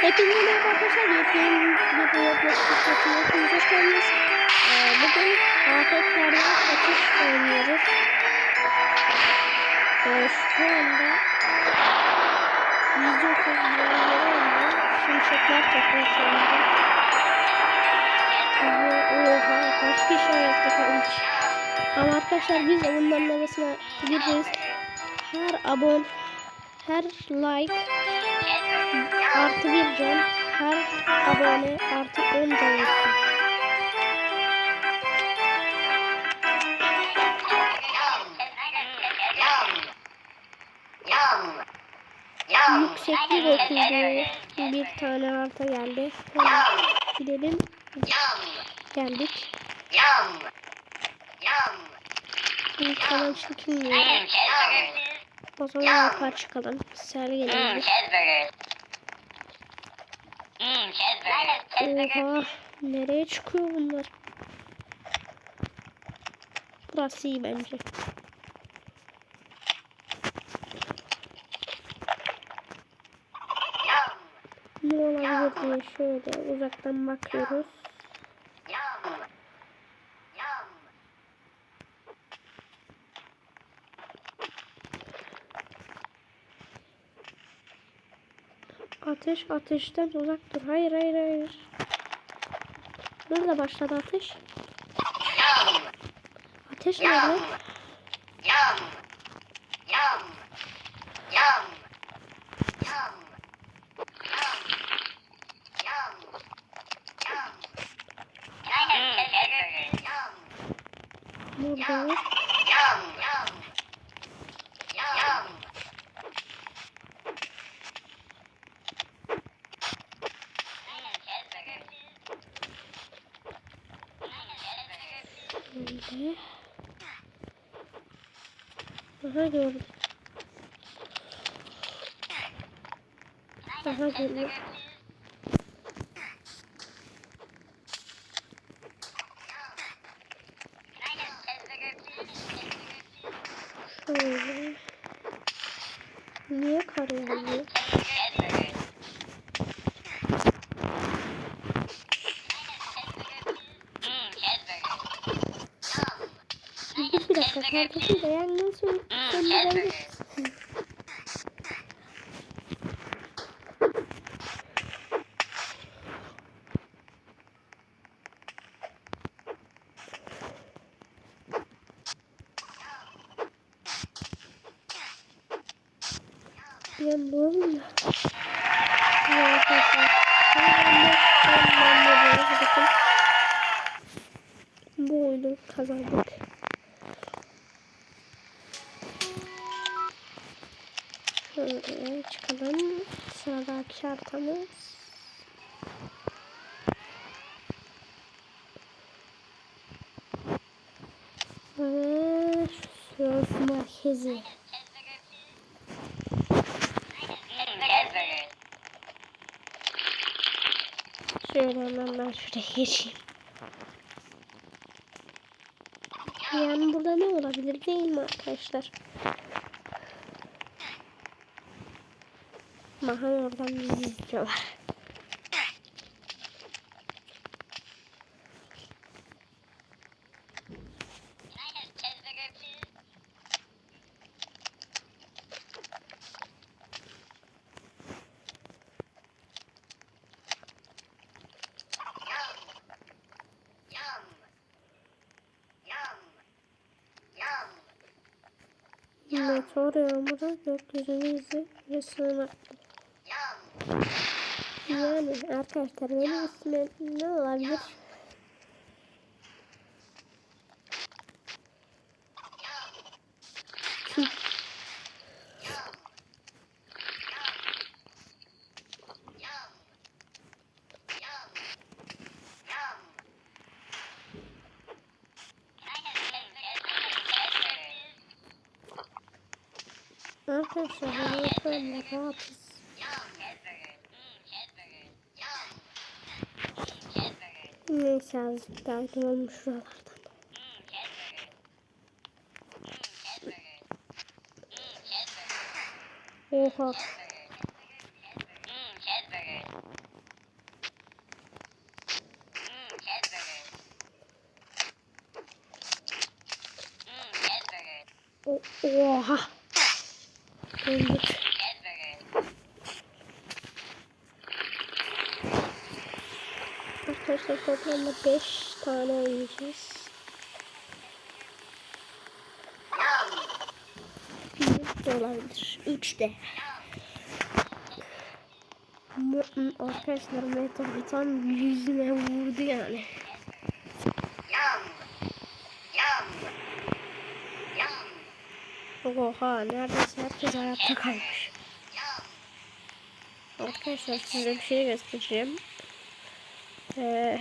Hepinize merhaba arkadaşlar. Yepyeni bir videosuna hepiniz hoş geldiniz. Ee, bugün afetlerden kaçış oynuyoruz. Ee, şu anda yüzde otuz. Şimşekler çakıyor şu anda. Ve oha kaç kişi ayakta kalmış. Ama arkadaşlar biz de bunların arasına gireceğiz. Her abone, her like artı bir can her abone artı 10 can olsun. Yükseklik okudu. Bir tane harita geldi. Hemen gidelim. Geldik. İlk hemen çekilmiyor. O zaman yukarı çıkalım. Sel gelelim. Oha. Nereye çıkıyor bunlar? Burası iyi bence. Ne olabilir diye şöyle uzaktan bakıyoruz. Ateş ateşten uzak dur. Hayır hayır hayır. Nerede başladı ateş? Ateş nerede? Burada. Şöyle. Aha gördüm. Aha gördüm. Şöyle. Niye kar yağıyor? Kardeşim beğendin sen sen beğendin. Ya ne oluyor? Ya Şöyle çıkalım. Sıradaki haritamız. Ve sörf merkezi. Şöyle hemen ben şuraya geçeyim. Yani burada ne olabilir değil mi arkadaşlar? Mahan oradan bizi izliyorlar. Meteor yağmuru gökyüzünü izle ve sığınaklı. Yani arkadaşlar benim ismim ne olabilir? Arkadaşlar ben yapıyorum rahatız. Neyse azıcık daha olmuş şuralardan. Oha. Oha. Öldük. Arkadaşlar toplamda 5 tane oynayacağız. Bir de olabilir. 3 de. Arkadaşlar meteor tam yüzüme vurdu yani. Oha neredeyse herkes hayatta kalmış. Arkadaşlar size bir şey göstereceğim. Ee,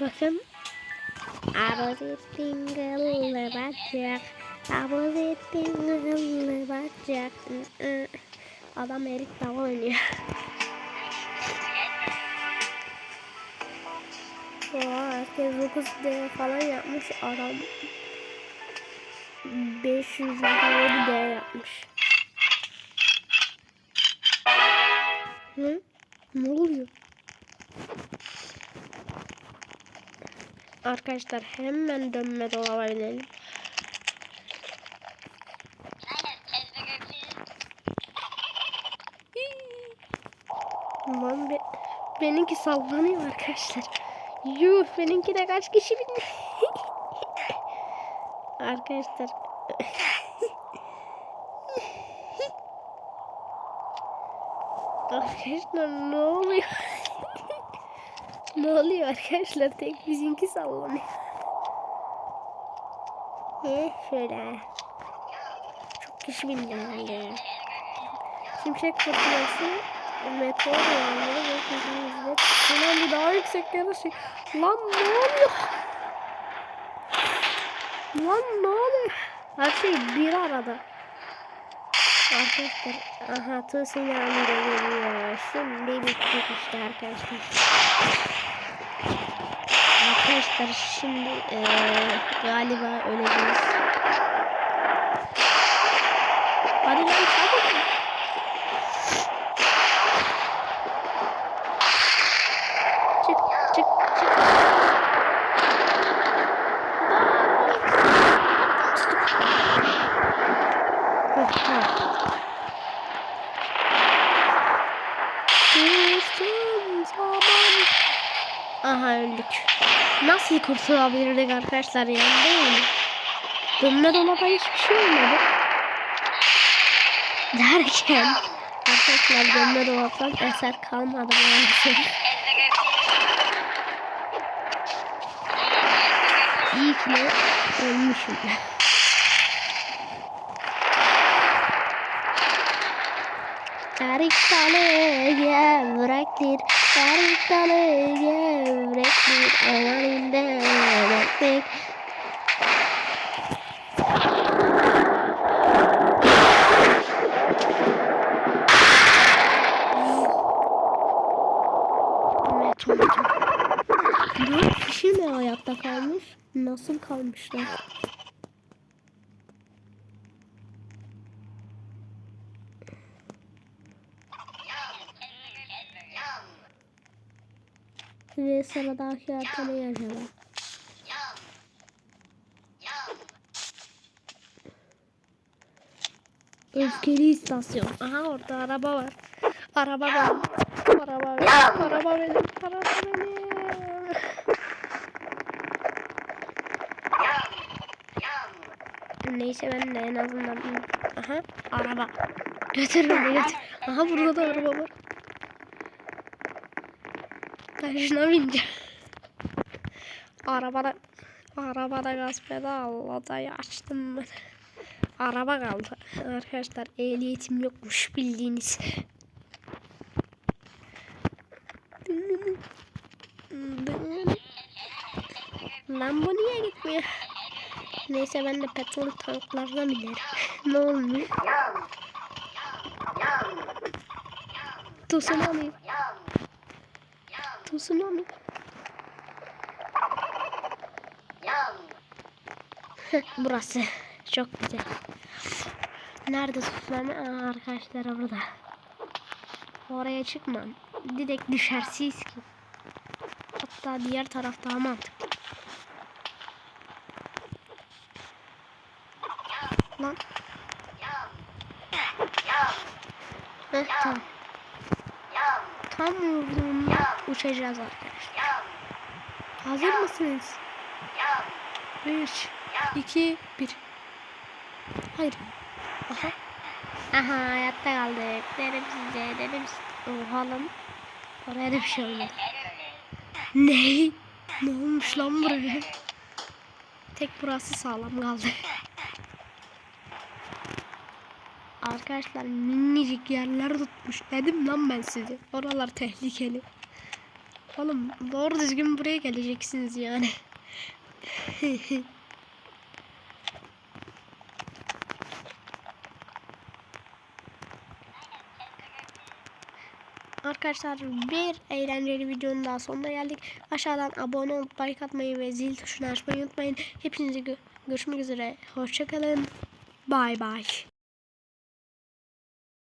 bakın. Arası tinggal bacak. Arası tinggal bacak. Adam erik dava oynuyor. Oha herkes 9D falan yapmış adam 500 D yapmış. Hı? Ne oluyor? Arkadaşlar hemen dönme dolaba binelim. Lan be, benimki sallanıyor arkadaşlar. Yuh benimki de kaç kişi bindi. arkadaşlar. arkadaşlar ne oluyor? Ne oluyor arkadaşlar? Tek bizimki sallanıyor. He şöyle. Çok kişi bindi herhalde. Şimşek fırtınası meteor yağmuru ve hızlı tsunami daha yüksek yarışı. Lan ne oluyor? Lan ne oluyor? Her şey bir arada. Arkadaşlar aha tsunami de geliyor. Şimdi bittik işte arkadaşlar. Arkadaşlar şimdi eee, galiba öleceğiz. Hadi lan çabuk. Nasıl kurtulabilirdik arkadaşlar ya değil mi? Dönme dolaba hiçbir şey olmadı. Derken arkadaşlar dönme dolaptan eser kalmadı maalesef. İyi ki de ölmüşüm. Erik dalı gevrektir, gevrektir, amaninde beklik. Meto, meto. Dört kişi mi hayatta kalmış? Nasıl kalmışlar? Ve sıradaki harita ne acaba? Öfkeli istasyon. Aha orada araba var. Araba var. Araba benim. Araba benim. Araba benim. Neyse ben de en azından aha araba götür beni götür. Aha burada da araba var. Şuna bineceğim. Arabada arabada gaz pedal da açtım ben. Araba kaldı. Arkadaşlar ehliyetim yokmuş bildiğiniz. Lan bu niye gitmiyor? Neyse ben de petrol tanklarına binerim. ne olmuyor? Tsunami atmasın onu. Burası çok güzel. Nerede susmam? Aa, arkadaşlar burada. Oraya çıkmam. Direkt düşersiz ki. Hatta diğer taraf daha mantıklı. Lan. Heh, tamam. Tam vurduğumda uçacağız arkadaşlar. Hazır mısınız? 3, 2, 1. Hayır. Aha. Aha hayatta kaldık. Dedim size dedim size. Oha lan. Oraya da bir şey olmadı. Ne? Ne olmuş lan buraya? Tek burası sağlam kaldı. Arkadaşlar minicik yerler tutmuş. Dedim lan ben size. Oralar tehlikeli. Oğlum doğru düzgün buraya geleceksiniz yani. Arkadaşlar bir eğlenceli videonun daha sonuna geldik. Aşağıdan abone olup like atmayı ve zil tuşunu açmayı unutmayın. Hepinize gö- görüşmek üzere. Hoşçakalın. Bay bay.